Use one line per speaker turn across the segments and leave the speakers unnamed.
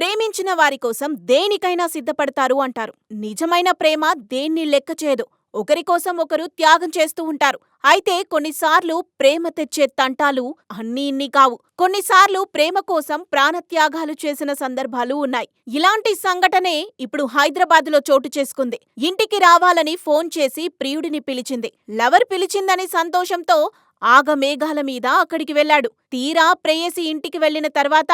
ప్రేమించిన వారి కోసం దేనికైనా సిద్ధపడతారు అంటారు. నిజమైన ప్రేమ దేన్ని లెక్క చేయదు. ఒకరి కోసం ఒకరు త్యాగం చేస్తూ ఉంటారు. అయితే కొన్నిసార్లు ప్రేమ తెచ్చే తంటాలు అన్నీ ఇన్ని కావు. కొన్నిసార్లు ప్రేమ కోసం ప్రాణత్యాగాలు చేసిన సందర్భాలు ఉన్నాయి. ఇలాంటి సంఘటనే ఇప్పుడు హైదరాబాద్లో చోటు చేసుకుంది. ఇంటికి రావాలని ఫోన్ చేసి ప్రియుడిని పిలిచింది. లవర్ పిలిచిందని సంతోషంతో ఆగమేఘాల మీద అక్కడికి వెళ్ళాడు. తీరా ప్రేయసి ఇంటికి వెళ్ళిన తర్వాత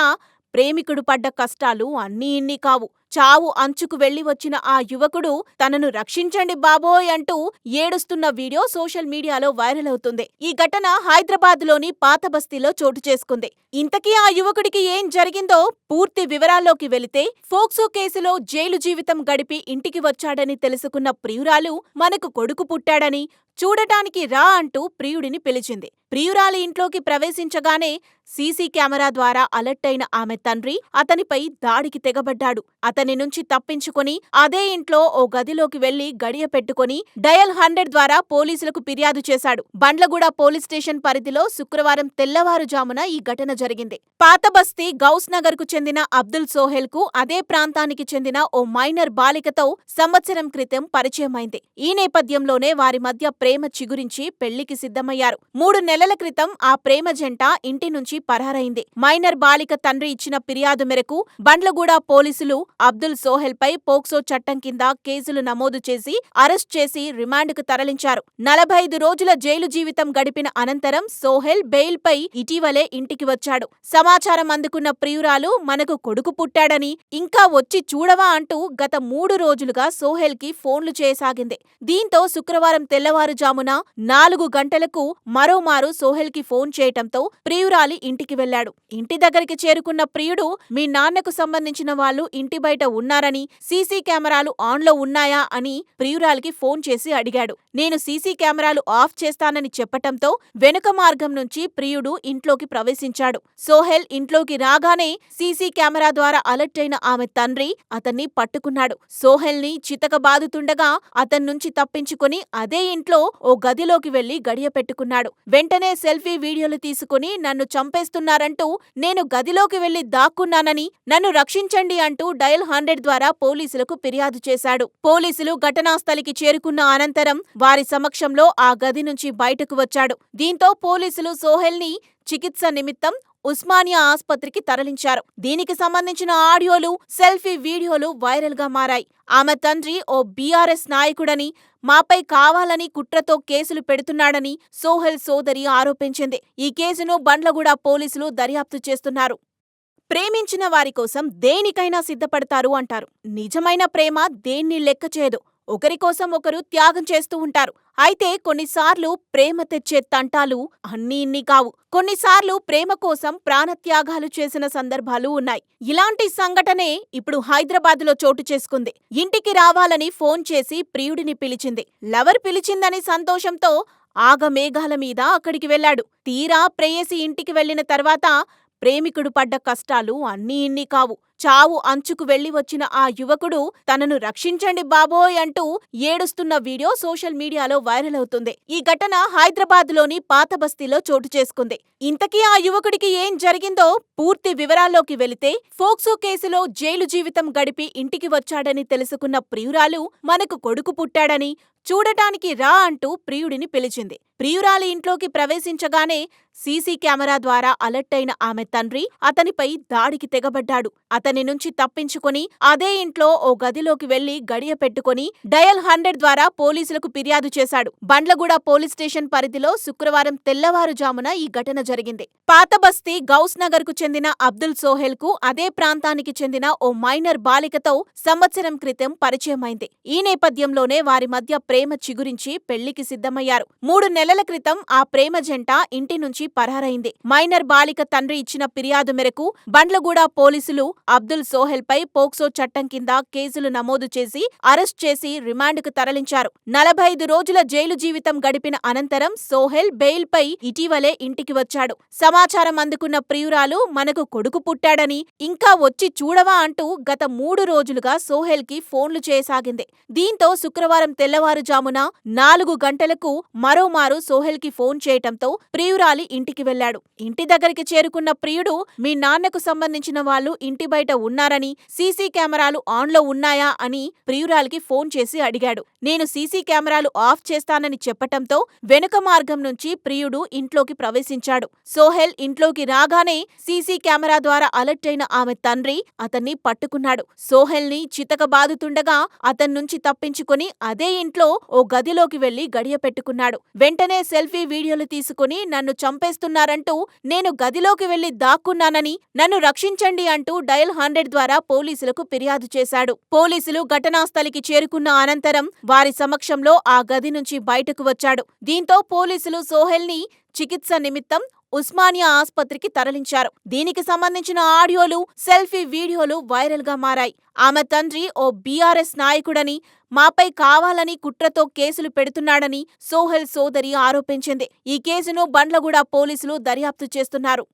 ప్రేమికుడు పడ్డ కష్టాలు అన్నీ ఇన్నీ కావు. చావు అంచుకు వెళ్ళి వచ్చిన ఆ యువకుడు తనను రక్షించండి బాబోయ్ అంటూ ఏడుస్తున్న వీడియో సోషల్ మీడియాలో వైరల్ అవుతుంది. ఈ ఘటన హైదరాబాద్లోని పాతబస్తీలో చోటు చేసుకుంది. ఇంతకీ ఆ యువకుడికి ఏం జరిగిందో పూర్తి వివరాల్లోకి వెళితే ఫోక్సో కేసులో జైలు జీవితం గడిపి ఇంటికి వచ్చాడని తెలుసుకున్న ప్రియురాలు మనకు కొడుకు పుట్టాడని చూడటానికి రా అంటూ ప్రియుడిని పిలిచింది. ప్రియురాలి ఇంట్లోకి ప్రవేశించగానే సీసీ కెమెరా ద్వారా అలర్ట్ అయిన ఆమె తండ్రి అతనిపై దాడికి తెగబడ్డాడు. అతని నుంచి తప్పించుకుని అదే ఇంట్లో ఓ గదిలోకి వెళ్ళి గడియ పెట్టుకొని డయల్ హండ్రెడ్ ద్వారా పోలీసులకు ఫిర్యాదు చేశాడు. బండ్లగూడ పోలీస్ స్టేషన్ పరిధిలో శుక్రవారం తెల్లవారుజామున ఈ ఘటన జరిగింది. పాతబస్తీ గౌస్ నగర్కు చెందిన అబ్దుల్ సోహెల్కు అదే ప్రాంతానికి చెందిన ఓ మైనర్ బాలికతో సంవత్సరం క్రితం పరిచయమైంది. ఈ నేపథ్యంలోనే వారి మధ్య ప్రేమ చిగురించి పెళ్ళికి సిద్ధమయ్యారు. మూడు నెలల క్రితం ఆ ప్రేమ జంట ఇంటి నుంచి పరారైంది. మైనర్ బాలిక తండ్రి ఇచ్చిన ఫిర్యాదు మేరకు బండ్లగూడ పోలీసులు అబ్దుల్ సోహెల్ పై పోక్సో చట్టం కింద కేసులు నమోదు చేసి అరెస్ట్ చేసి రిమాండ్కు తరలించారు. నలభై ఐదు రోజుల జైలు జీవితం గడిపిన అనంతరం సోహెల్ బెయిల్ పై ఇటీవలే ఇంటికి వచ్చాడు. సమాచారం అందుకున్న ప్రియురాలు మనకు కొడుకు పుట్టాడని ఇంకా వచ్చి చూడవా అంటూ గత మూడు రోజులుగా సోహెల్కి ఫోన్లు చేయసాగింది. దీంతో శుక్రవారం తెల్లవారుజామున నాలుగు గంటలకు మరోమారు సోహెల్కి ఫోన్ చేయటంతో ప్రియురాలి ఇంటికి వెళ్ళాడు. ఇంటి దగ్గరికి చేరుకున్న ప్రియుడు మీ నాన్నకు సంబంధించిన వాళ్ళు ఇంటి బయట ఉన్నారని సీసీ కెమెరాలు ఆన్లో ఉన్నాయా అని ప్రియురాలికి ఫోన్ చేసి అడిగాడు. నేను సీసీ కెమెరాలు ఆఫ్ చేస్తానని చెప్పటంతో వెనుక మార్గం నుంచి ప్రియుడు ఇంట్లోకి ప్రవేశించాడు. సోహెల్ ఇంట్లోకి రాగానే సీసీ కెమెరా ద్వారా అలర్ట్ అయిన ఆమె తండ్రి అతన్ని పట్టుకున్నాడు. సోహెల్ని చితకబాదుతుండగా అతన్నుంచి తప్పించుకుని అదే ఇంట్లో ఓ గదిలోకి వెళ్ళి గడియ పెట్టుకున్నాడు. వెంటనే సెల్ఫీ వీడియోలు తీసుకుని నన్ను చంపేస్తున్నారంటూ నేను గదిలోకి వెళ్ళి దాక్కున్నానని నన్ను రక్షించండి అంటూ డయల్ హండ్రెడ్ ద్వారా పోలీసులకు ఫిర్యాదు చేశాడు. పోలీసులు ఘటనాస్థలికి చేరుకున్న అనంతరం వారి సమక్షంలో ఆ గది నుంచి బయటకు వచ్చాడు. దీంతో పోలీసులు సోహెల్ని చికిత్స నిమిత్తం ఉస్మానియా ఆస్పత్రికి తరలించారు. దీనికి సంబంధించిన ఆడియోలు, సెల్ఫీ వీడియోలు వైరల్గా మారాయి. ఆమె తండ్రి ఓ బీఆర్ఎస్ నాయకుడని, మాపై కావాలని కుట్రతో కేసులు పెడుతున్నాడని సోహెల్ సోదరి ఆరోపించింది. ఈ కేసును బండ్లగూడ పోలీసులు దర్యాప్తు చేస్తున్నారు. ప్రేమించిన వారి కోసం దేనికైనా సిద్ధపడతారు అంటారు. నిజమైన ప్రేమ దేన్ని లెక్క చేయదు. ఒకరి కోసం ఒకరు త్యాగం చేస్తూ ఉంటారు. అయితే కొన్నిసార్లు ప్రేమ తెచ్చే తంటాలు అన్నీ ఇన్ని కావు. కొన్నిసార్లు ప్రేమ కోసం ప్రాణత్యాగాలు చేసిన సందర్భాలు ఉన్నాయి. ఇలాంటి సంఘటనే ఇప్పుడు హైదరాబాద్లో చోటు చేసుకుంది. ఇంటికి రావాలని ఫోన్ చేసి ప్రియుడిని పిలిచింది. లవర్ పిలిచిందని సంతోషంతో ఆగమేఘాల మీద అక్కడికి వెళ్ళాడు. తీరా ప్రేయసి ఇంటికి వెళ్ళిన తర్వాత ప్రేమికుడు పడ్డ కష్టాలు అన్నీ ఇన్ని కావు. చావు అంచుకు వెళ్ళి వచ్చిన ఆ యువకుడు తనను రక్షించండి బాబోయ్ అంటూ ఏడుస్తున్న వీడియో సోషల్ మీడియాలో వైరల్ అవుతుంది. ఈ ఘటన హైదరాబాద్లోని పాతబస్తీలో చోటు చేసుకుంది. ఇంతకీ ఆ యువకుడికి ఏం జరిగిందో పూర్తి వివరాల్లోకి వెళితే ఫోక్సో కేసులో జైలు జీవితం గడిపి ఇంటికి వచ్చాడని తెలుసుకున్న ప్రియురాలు మనకు కొడుకు పుట్టాడని చూడటానికి రా అంటూ ప్రియుడిని పిలిచింది. ప్రియురాలి ఇంట్లోకి ప్రవేశించగానే సీసీ కెమెరా ద్వారా అలర్ట్ అయిన ఆమె తండ్రి అతనిపై దాడికి తెగబడ్డాడు. అతని నుంచి తప్పించుకుని అదే ఇంట్లో ఓ గదిలోకి వెళ్ళి గడియ పెట్టుకొని డయల్ హండ్రెడ్ ద్వారా పోలీసులకు ఫిర్యాదు చేశాడు. బండ్లగూడ పోలీస్ స్టేషన్ పరిధిలో శుక్రవారం తెల్లవారుజామున ఈ ఘటన జరిగింది. పాతబస్తీ గౌస్ నగర్కు చెందిన అబ్దుల్ సోహెల్కు అదే ప్రాంతానికి చెందిన ఓ మైనర్ బాలికతో సంవత్సరం క్రితం పరిచయమైంది. ఈ నేపథ్యంలోనే వారి మధ్య ప్రేమ చిగురించి పెళ్ళికి సిద్ధమయ్యారు. మూడు నెలల క్రితం ఆ ప్రేమ జంట ఇంటి నుంచి పరారైంది. మైనర్ బాలిక తండ్రి ఇచ్చిన ఫిర్యాదు మేరకు బండ్లగూడ పోలీసులు అబ్దుల్ సోహెల్ పై పోక్సో చట్టం కింద కేసులు నమోదు చేసి అరెస్ట్ చేసి రిమాండ్కు తరలించారు. నలభై ఐదు రోజుల జైలు జీవితం గడిపిన అనంతరం సోహెల్ బెయిల్ పై ఇటీవలే ఇంటికి వచ్చాడు. సమాచారం అందుకున్న ప్రియురాలు మనకు కొడుకు పుట్టాడని ఇంకా వచ్చి చూడవా అంటూ గత మూడు రోజులుగా సోహెల్కి ఫోన్లు చేయసాగింది. దీంతో శుక్రవారం తెల్లవారు తెల్లవారుజామున నాలుగు గంటలకు మరోమారు సోహెల్కి ఫోన్ చేయటంతో ప్రియురాలి ఇంటికి వెళ్ళాడు. ఇంటి దగ్గరికి చేరుకున్న ప్రియుడు మీ నాన్నకు సంబంధించిన వాళ్ళు ఇంటి బయట బయట ఉన్నారని సీసీ కెమెరాలు ఆన్లో ఉన్నాయా? అని ప్రియురాలికి ఫోన్ చేసి అడిగాడు. నేను సీసీ కెమెరాలు ఆఫ్ చేస్తానని చెప్పటంతో వెనుక మార్గం నుంచి ప్రియుడు ఇంట్లోకి ప్రవేశించాడు. సోహెల్ ఇంట్లోకి రాగానే సీసీ కెమెరా ద్వారా అలర్ట్ అయిన ఆమె తండ్రి అతన్ని పట్టుకున్నాడు. సోహెల్ని చితకబాదుతుండగా అతన్నుంచి తప్పించుకుని అదే ఇంట్లో ఓ గదిలోకి వెళ్ళి గడియ పెట్టుకున్నాడు. వెంటనే సెల్ఫీ వీడియోలు తీసుకుని నన్ను చంపేస్తున్నారంటూ నేను గదిలోకి వెళ్ళి దాక్కున్నానని నన్ను రక్షించండి అంటూ డయల్ హండ్రెడ్ ద్వారా పోలీసులకు ఫిర్యాదు చేశాడు. పోలీసులు ఘటనాస్థలికి చేరుకున్న అనంతరం వారి సమక్షంలో ఆ గది నుంచి బయటకు వచ్చాడు. దీంతో పోలీసులు సోహెల్ని చికిత్స నిమిత్తం ఉస్మానియా ఆస్పత్రికి తరలించారు. దీనికి సంబంధించిన ఆడియోలు సెల్ఫీ వీడియోలు వైరల్గా మారాయి. ఆమె తండ్రి ఓ బీఆర్ఎస్ నాయకుడని మాపై కావాలని కుట్రతో కేసులు పెడుతున్నాడని సోహెల్ సోదరి ఆరోపించింది. ఈ కేసును బండ్లగూడ పోలీసులు దర్యాప్తు చేస్తున్నారు.